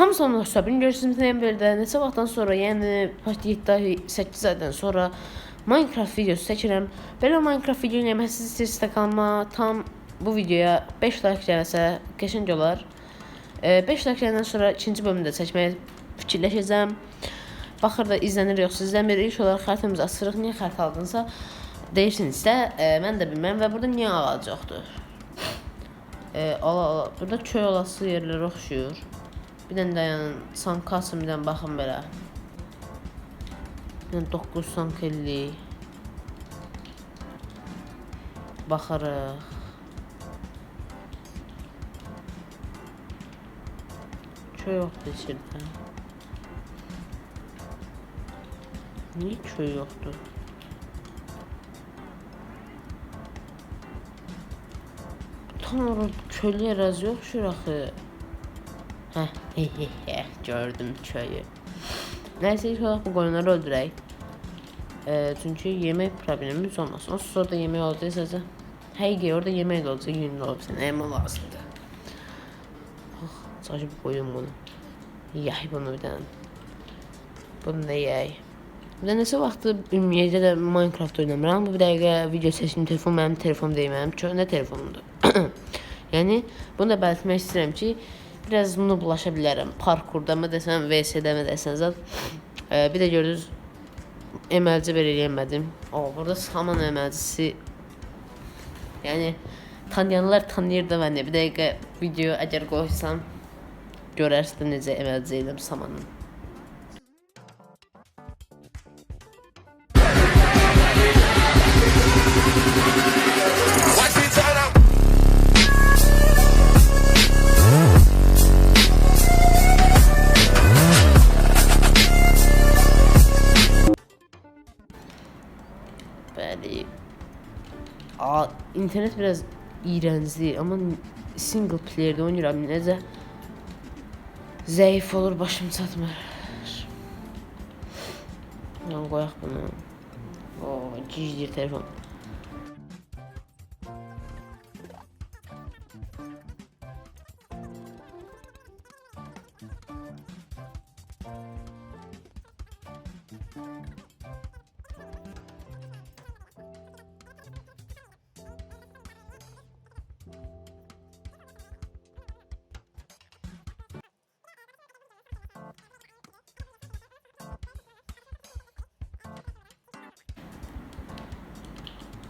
Hamısı onun hesabını görürsünüz Novemberdə. Neçə vaxtdan sonra, yəni 7-8 aydan sonra Minecraft videosu çəkirəm. Belə Minecraft video eləmək siz istəyirsiniz kanalıma tam bu videoya 5 like gəlsə qəşəng olar. 5 like gələndən sonra ikinci bölümü də çəkməyə fikirləşəcəm. Baxır da izlənir yoxsa izləmir. İlk olaraq xəritəmizi açırıq. Niyə xəritə aldınsa deyirsiniz də, e, mən də bilməm və burada niyə ağac? E, ala ala. Burada köy olası yerlər oxşuyur. Bir dənə dayanın. Sankasım bir dənə baxın belə. Dənə 9 sank 50. Baxarıq. Köy yoxdur içində. Niyə köy yoxdur? Tam orada köylü ərazi yoxşur axı. gördüm köyü. Nəysə ilk olaraq bu qoyunları öldürək. E, çünki yemək problemimiz olmasın. Onsuz orada yemək olacaqsa, həqiqi orada yemək də olacaq, yün də olacaq. Nəyimə lazımdır. Bax, sadəcə bir qoyun bunu. Yey bunu bir dənə. Bunu da yey. Bir də neçə vaxtı ümumiyyətlə də Minecraft oynamıram. Bu bir dəqiqə video seçim telefon mənim telefonum deyil, mənim köhnə telefonumdur. yəni bunu da belirtmək istəyirəm ki, biraz bunu bulaşa bilərəm. Parkurda mı desəm, VS-də mi desəm zət. E, bir də gördünüz əməlci belə eləmədim. O, burada saman əməlcisi yəni tanıyanlar tanıyır da məni. Bir dəqiqə video əgər qoysam görərsiniz necə əməlci edirəm samanın. İnternet biraz iğrəncdir, amma single playerdə oynayıram necə zəif olur, başım çatmır. Lan qoyaq bunu. O, gicdir telefon.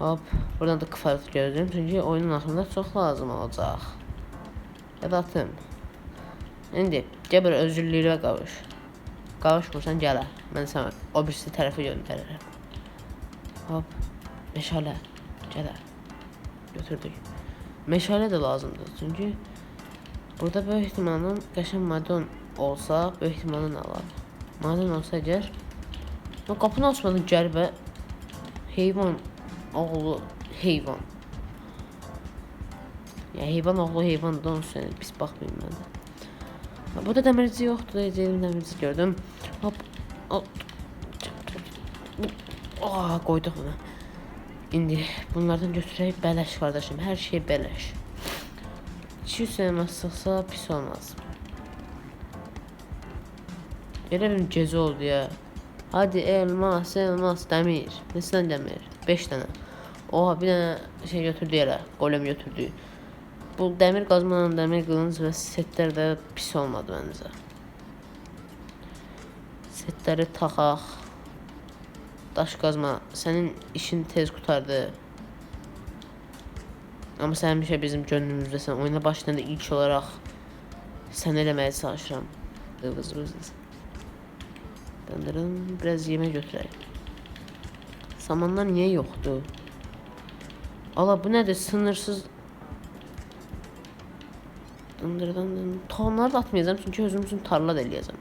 Hop, buradan da kıfaret gördüm çünkü oyunun axırında çox lazım olacaq. Ya da atım. İndi gəl bir özürlüylə qavuş. Qavuşmursan gələ. Mən sənə o birisi tərəfə göndərirəm. Hop, meşale. Gələ. Götürdük. Meşale də lazımdır çünki burada böyük ihtimalle qəşəng madon olsa, böyük ihtimalle alar. Madon olsa əgər qapını açmadan gəlbə heyvan oğlu heyvan. Ya heyvan oğlu heyvan üstüne pis de. Ha, burada demirci yoktu. Ecelim demirci gördüm. Hop. Hop. Aa, koyduk bunu. İndi bunlardan götüreyim beleş kardeşim. Her şey beleş. 200 sene sıksa pis olmaz. Elə bir gecə oldu ya. Hadi elmas, elmas, demir. Nesinden demir? 5 tane. Oha bir tane şey götürdü yerə. Golem götürdü. Bu demir qazmanla demir qılınc və setlər də pis olmadı məncə. Setləri taxaq. Daş qazma sənin işin tez qutardı. Amma sən həmişə bizim gönlümüzdəsən. Oyuna başlayanda ilk olaraq sən eləməyə çalışıram. Vız. Döndürün, biraz yemək götürək. Samanlar niye yoktu? Allah bu nedir? Sınırsız Dındır dındır. Tohumları da atmayacağım çünkü özüm üçün tarla da eləyəcəm.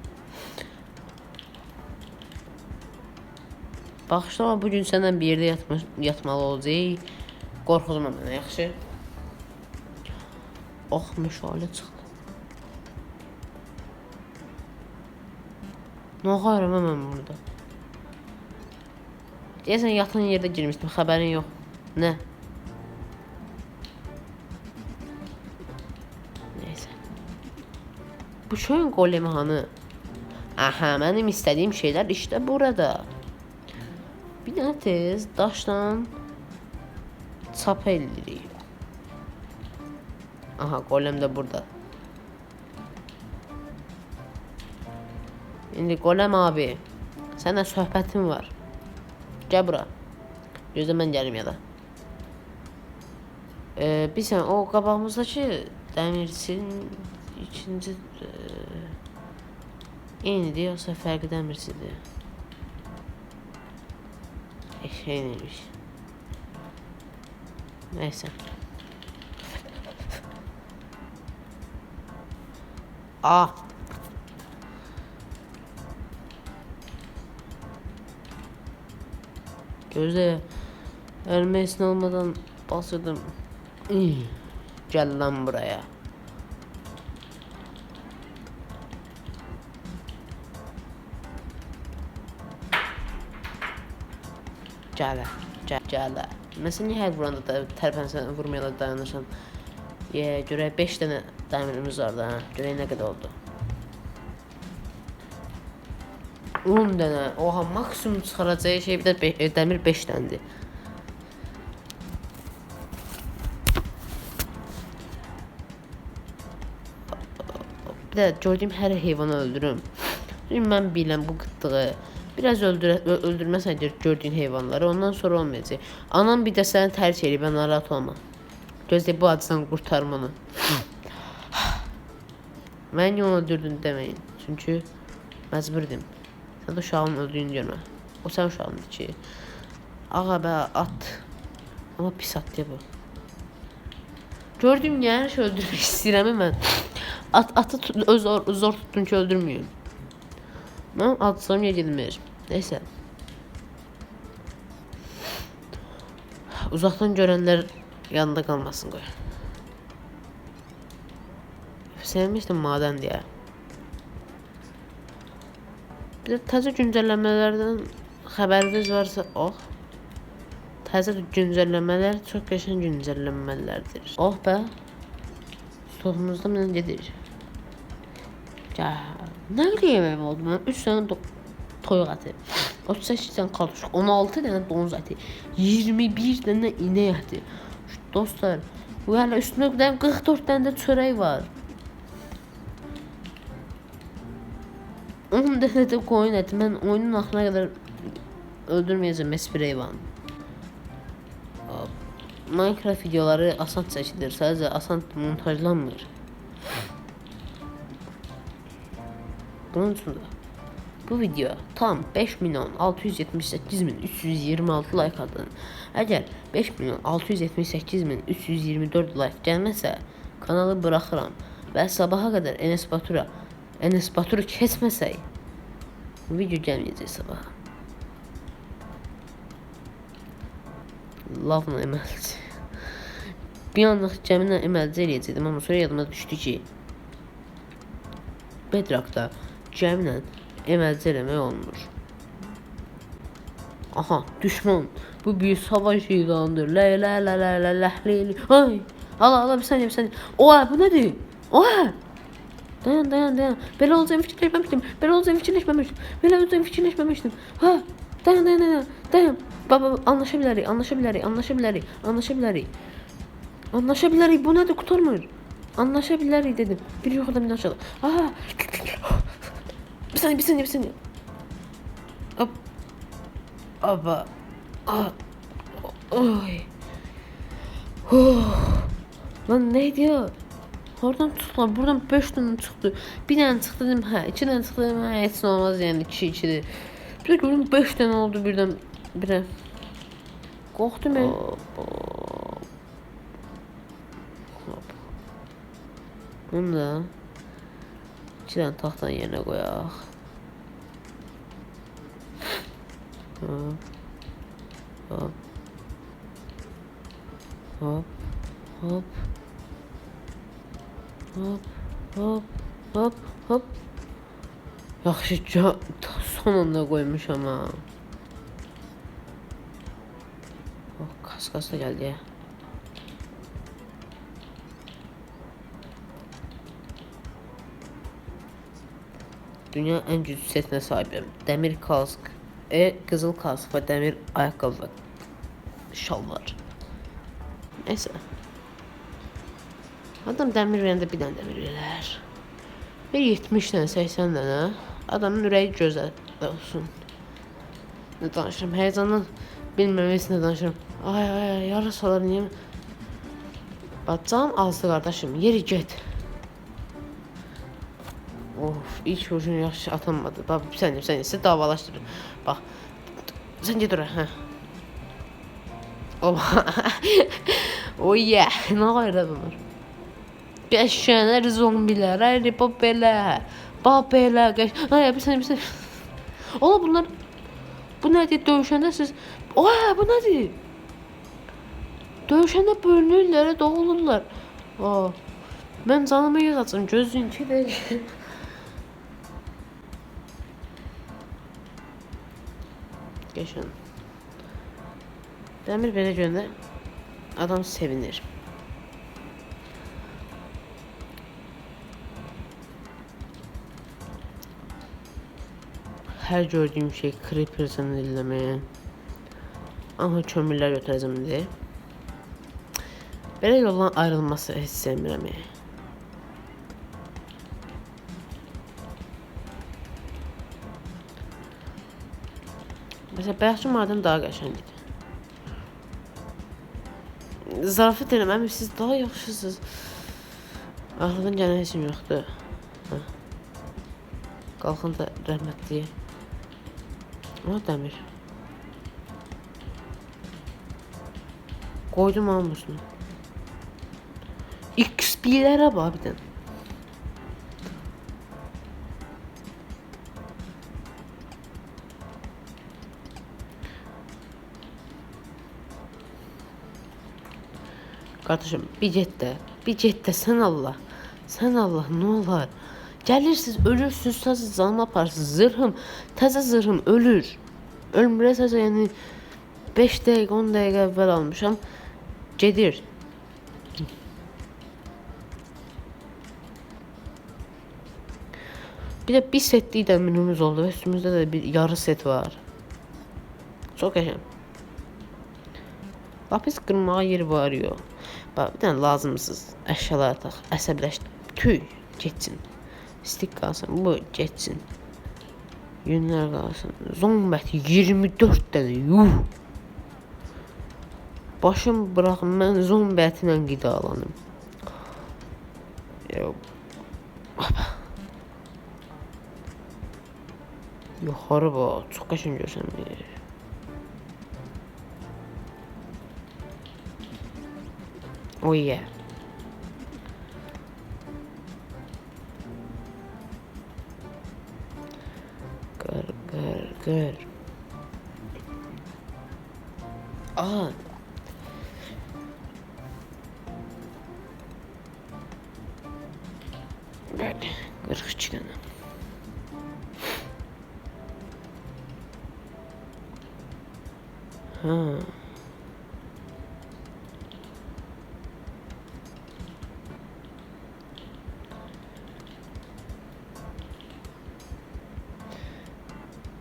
Bağışlama bugün səndən bir yerdə yatma, yatmalı olacaq. Qorxuzma mənə, yaxşı? Oh, meşale çıxdı. Nə xayrım mən burada? Deyəsən yatan yerdə girmişdim, xəbərin yox. Nə? Neysə. Bu çöyün golemi hanı. Aha benim istediğim şeyler işte burada. Bir tane tez daştan çap ellirik. Aha golem de burada. İndi golem abi. Sənə söhbətim var. Gel bura. Gözümden gelim ya da. Ee, bir sen o kabağımızdaki şey, demirsin içinde e, yeni diyor yoksa farklı demirsin diyor. E, şey neymiş. Neyse. Ah Sözde Ermesin olmadan basıyordum. Gel lan buraya. Cələ, cələ. Məsələn, niyə hər vuranda da tərpənsən, vurmayana dayanırsan? Yə, görək 5 dənə dəmirimiz var da, hə? Görək nə qədər oldu. 10 tane. Oha maksimum çıxaracağı şey bir də be- e, dəmir 5 dəndir. Bir də gördüyüm hər heyvanı öldürürüm. Çünki mən biləm bu qıtlığı biraz öldürə, ö- öldürməsən gör- gördüyün heyvanları ondan sonra olmayacaq. Anam bir də səni tərk mən narahat olma. Gözlə bu acıdan qurtarmanı. Mən onu öldürdün deməyin. Çünki məcburdim. Sən də uşağın öldüyünü görmə. O sən uşağındır ki. Ağa bə at. Amma pis at ya bu. Gördüm ya her şey öldürmək istəyirəm mən. At atı zor, zor tutdum ki öldürməyim. Mən atsam ya gedilmir. Neyse. Uzaqdan görənlər yanında qalmasın qoy. Sevmişdim maden diye. Bir təzə güncəlləmələrdən xəbəriniz varsa, oh. Təzə güncəlləmələr çox qəşəng güncəlləmələrdir. Oh be. Stokımızda mən gedir. Ya, nə qədər yemək oldu mən? 3 dənə toyuq əti. 38 dənə kartuş, 16 dənə donuz əti, 21 dənə inək əti. Dostlar, bu hələ üstünə dənə 44 dənə də çörək var. Bunu defnettip oyun ettim. Ben oyunun aklına kadar öldürmeyeceğim espriyi ben. Minecraft videoları asant seçilir. Sadece asant montajlanmır. Bunun için de bu video tam 5 milyon 678 bin 326 like aldın. Eğer 5 milyon 678 bin 324 like gelmezse kanalı bırakıram ve sabaha kadar Enes Batur'a Enes Batur'u kesmesek video gəlməyəcək sabaha. Lavla əməlci. Bir anlıq gəminlə əməlci eləyəcəkdim, amma sonra yadıma düşdü ki Bedrockda gəminlə əməlci eləmək olmur. Aha, düşman. Bu bir savaş ilanıdır. La la la la la la la la. Ay. Ala ala bir saniye bir saniye. Oha bu nedir? Oha. Dayan dayan dayan. Ben olsam fikirleşmemiştim. Ben olsam fikirleşmemiştim. Ben olsam fikirleşmemiştim. Ha. Dayan dayan dayan. Dayan. Baba anlaşabilirik, anlaşabilirik, anlaşabilirik, anlaşabilirik. Anlaşabilirik. Bu nədir? Qurtarmır. Anlaşabilirik dedim. Bir yuxuda bir aşağıda. Aha. Bir saniye, bir saniye, bir saniye. Ab. Aba. Ah. Oy. Oh. Lan neydi ya? Oradan tuttular. Buradan 5 tane çıktı. Bir tane çıktı dedim. Ha, iki tane çıktı dedim. Ha, etsin olmaz yani. 2 2'dir. Bir de gördüm 5 tane oldu birden. Bire. Korktum ben. Bunu da iki tane taxtanın yerine koyaq. Hop. Hop. Hop. Hop. Hop hop hop hop. Yaxşı can son anda koymuş ama. Oh, kas kas da geldi ya. Dünya en güclü setinə sahibim. Dəmir kask, e, qızıl kask və dəmir ayaqqabı şalvar. Neyse. Adam demir verəndə bir dənə demir verər. Bir 70 dənə, 80 dənə. Adamın ürəyi gözəl olsun. Ne danışırım, heyecandan bilməməsini danışırım. Ay ay ay, yarasalar niyə? Bak canım azdı kardeşim, yeri get. Of, ilk vuruşunu yaxşı bir saniye, bir saniye, sizi davalaşdırır. Bak, sen get oraya, hə. Oh, oh yeah, nə qayırda bunlar? Bu belə. Bax belə, qəş... Ay, bir saniye, bir saniye. Ola bunlar... Bu nədir? Dövüşəndə siz... Oha, bu nədir? Dövüşəndə bölünürlər, doğulurlar. Aa, mən canımı yığacam, gözün ki də. Geçen. Demir belə göndə adam sevinir. Her gördüğüm şey Creeper zannedilmeye. Ama kömürlər götürəcəm indi. Belə yoldan ayrılması heç sevmirəm. yəni. Mesela bəyazçı maden daha qəşəngdir. Zarafat eləməm, siz daha yaxşısınız. Ağlından gələn heç kim yoxdur. Qalxın da rəhmətliyə. O dəmir. Koydum almışsın. XP'lere bak bir tane. Kardeşim bir cidde, bir cidde sen Allah. Sen Allah ne olur. Gelirsiniz ölürsünüz siz canıma aparsınız. Zırhım, təzə zırhım ölür. Ölmürə təzə yəni 5 dəqiqə 10 dəqiqə əvvəl almışam. Gedir. Bir de bir setlik de menümüz oldu üstümüzde de bir yarı set var. Çok yaşam. Lapis kırmağa yeri var yo. Bak bir tane lazımsız eşyalar tak. Əsəbləş. Tüy geçsin. Stik kalsın. Bu geçsin. Yünlər qalsın. Zombət 24 dənə. Yuh. Başım bırakın mən zombi ətinə qidalanım. Yuxarı bax, çox qəşəng görsənmir. Oh yeah. Gır. Aa. Böyle 43 tane. Ha.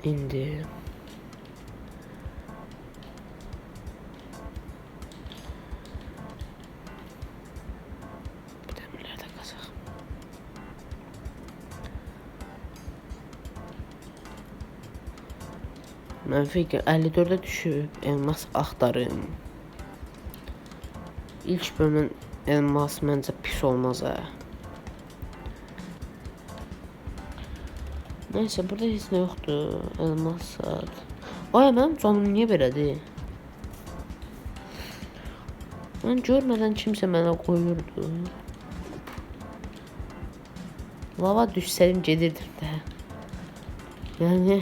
İndi. Bir demirler de kazak. Mən fikir 54'e düşüb elmas axtarım. İlk bölümün elmas məncə pis olmaz ha. Neyse burada heç nə yoxdur. Elmas saat. Ay mənim canım niyə belədir? Mən görmədən kimsə mənə qoyurdu. Lava düşsəydim gedirdim də. Yəni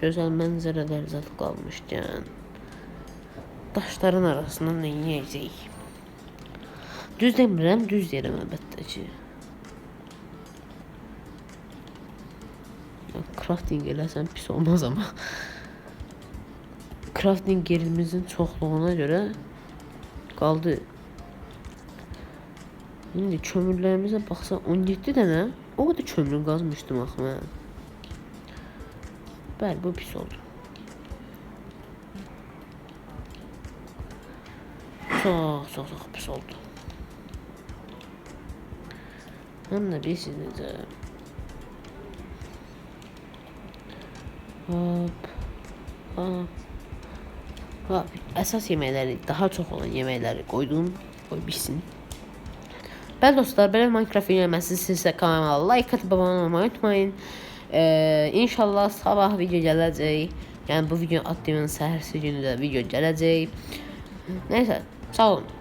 Gözəl mənzərələr zad qalmışkən daşların arasından nə yeyəcəyik? Düz demirəm, düz deyirəm əlbəttə ki. Crafting eləsəm pis olmaz ama. Crafting yerimizin çoxluğuna görə qaldı. İndi kömürlərimizə baxsa 17 dənə o qədər kömür qazmışdım axı mən. Bəli, bu pis oldu. Çox, çox, çox pis oldu. Həm də bilirsiniz necə. Hop. Hop. Hop. Əsas yeməkləri, daha çox olan yeməkləri qoydum. Qoy bişsin. Bəli dostlar, belə Minecraft öyrənməsi sizsə kanalıma like atıb abunə olmayı unutmayın. Ee, inşallah sabah video gələcək. Yəni bu video attığımın səhərsi günü də video gələcək. Nəysə, sağ olun.